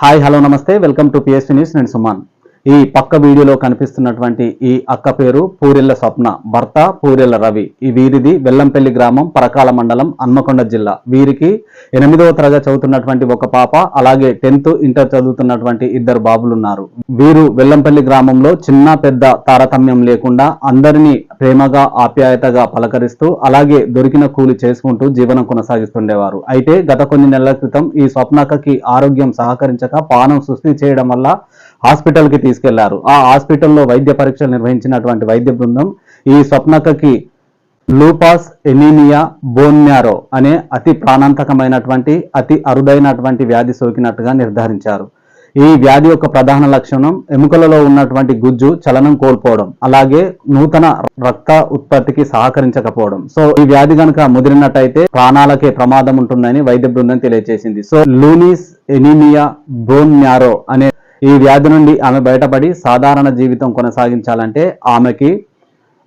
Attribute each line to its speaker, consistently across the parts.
Speaker 1: Hi hello నమస్తే. Welcome to PST news నేను సుమాన్. ఈ పక్క వీడియోలో కనిపిస్తున్నటువంటి ఈ అక్క పేరు పూరెల్ల స్వప్న భర్త పూరెల్ల రవి. ఈ వీరిది వెల్లంపల్లి గ్రామం పరకాల మండలం హన్మకొండ జిల్లా. వీరికి ఎనిమిదవ తరగతి చదువుతున్నటువంటి ఒక పాప అలాగే టెన్త్ ఇంటర్ చదువుతున్నటువంటి ఇద్దరు బాబులు ఉన్నారు వీరు వెల్లంపల్లి గ్రామంలో చిన్న పెద్ద తారతమ్యం లేకుండా అందరినీ ప్రేమగా ఆప్యాయతగా పలకరిస్తూ అలాగే దొరికిన కూలి చేసుకుంటూ జీవనం కొనసాగిస్తుండేవారు. అయితే గత కొన్ని నెలల క్రితం ఈ స్వప్నకకి ఆరోగ్యం సహకరించక పానం సుస్థి చేయడం వల్ల హాస్పిటల్కి తీసుకెళ్ళారు. ఆ హాస్పిటల్లో వైద్య పరీక్షలు నిర్వహించినటువంటి వైద్య బృందం ఈ స్వప్నకకి లూపాస్ ఎనీమియా బోన్యారో అనే అతి ప్రాణాంతకమైనటువంటి అతి అరుదైనటువంటి వ్యాధి సోకినట్టుగా నిర్ధారించారు. ఈ వ్యాధి యొక్క ప్రధాన లక్షణం ఎముకలలో ఉన్నటువంటి గుజ్జు చలనం కోల్పోవడం అలాగే నూతన రక్త ఉత్పత్తికి సహకరించకపోవడం. సో ఈ వ్యాధి కనుక ముదిరినట్టయితే ప్రాణాలకే ప్రమాదం ఉంటుందని వైద్య బృందం తెలియజేసింది సో లూనిస్ ఎనీమియా బోన్ మ్యారో అనే ఈ వ్యాధి నుండి ఆమె బయటపడి సాధారణ జీవితం కొనసాగించాలంటే ఆమెకి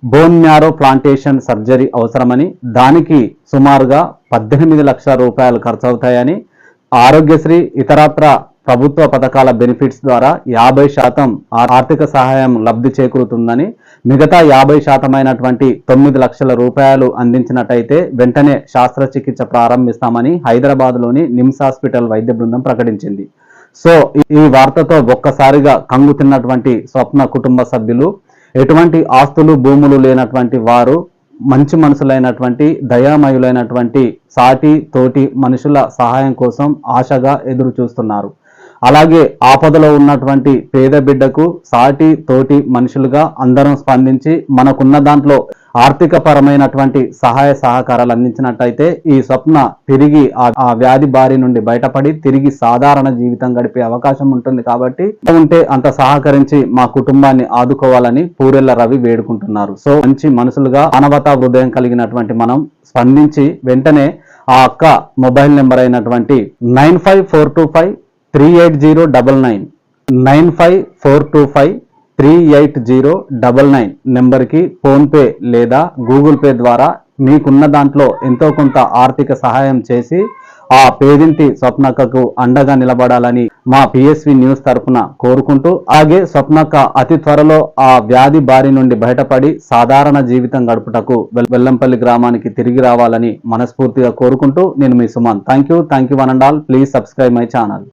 Speaker 1: బోన్ మ్యారో ప్లాంటేషన్ సర్జరీ అవసరమని దానికి సుమారుగా పద్దెనిమిది లక్షల రూపాయలు ఖర్చవుతాయని ఆరోగ్యశ్రీ ఇతరత్ర ప్రభుత్వ పథకాల బెనిఫిట్స్ ద్వారా యాభై శాతం ఆర్థిక సహాయం లబ్ధి చేకూరుతుందని మిగతా యాభై శాతమైనటువంటి తొమ్మిది లక్షల రూపాయలు అందించినట్టయితే వెంటనే శస్త్రచికిత్స ప్రారంభిస్తామని హైదరాబాద్లోని నిమ్స్ హాస్పిటల్ వైద్య బృందం ప్రకటించింది. సో ఈ వార్తతో ఒక్కసారిగా కంగు తిన్నటువంటి స్వప్న కుటుంబ సభ్యులు ఎటువంటి ఆస్తులు భూములు లేనటువంటి వారు మంచి మనసులైనటువంటి దయామయులైనటువంటి సాటి తోటి మనుషుల సహాయం కోసం ఆశగా ఎదురు చూస్తున్నారు అలాగే ఆపదలో ఉన్నటువంటి పేద బిడ్డకు సాటి తోటి మనుషులుగా అందరం స్పందించి మనకున్న దాంట్లో ఆర్థిక పరమైనటువంటి సహాయ సహకారాలు అందించినట్టయితే ఈ స్వప్న తిరిగి ఆ వ్యాధి బారి నుండి బయటపడి తిరిగి సాధారణ జీవితం గడిపే అవకాశం ఉంటుంది కాబట్టి ఉంటే అంత సహకరించి మా కుటుంబాన్ని ఆదుకోవాలని పూరెల్ల రవి వేడుకుంటున్నారు. సో మంచి మనసులుగా మానవతా హృదయం కలిగినటువంటి మనం స్పందించి వెంటనే ఆ అక్క మొబైల్ నెంబర్ అయినటువంటి nine five four two five three eight zero double nine nine five four two five three eight zero double nine నెంబర్కి ఫోన్పే లేదా గూగుల్ పే ద్వారా మీకున్న దాంట్లో ఎంతో కొంత ఆర్థిక సహాయం చేసి ఆ పేదింటి స్వప్నకకు అండగా నిలబడాలని మా పిఎస్వి న్యూస్ తరఫున కోరుకుంటూ అలాగే స్వప్నక అతి త్వరలో ఆ వ్యాధి బారి నుండి బయటపడి సాధారణ జీవితం గడుపుటకు వెల్లంపల్లి గ్రామానికి తిరిగి రావాలని మనస్ఫూర్తిగా కోరుకుంటూ నేను మీ Suman thank you thank you one and all. Please subscribe my channel.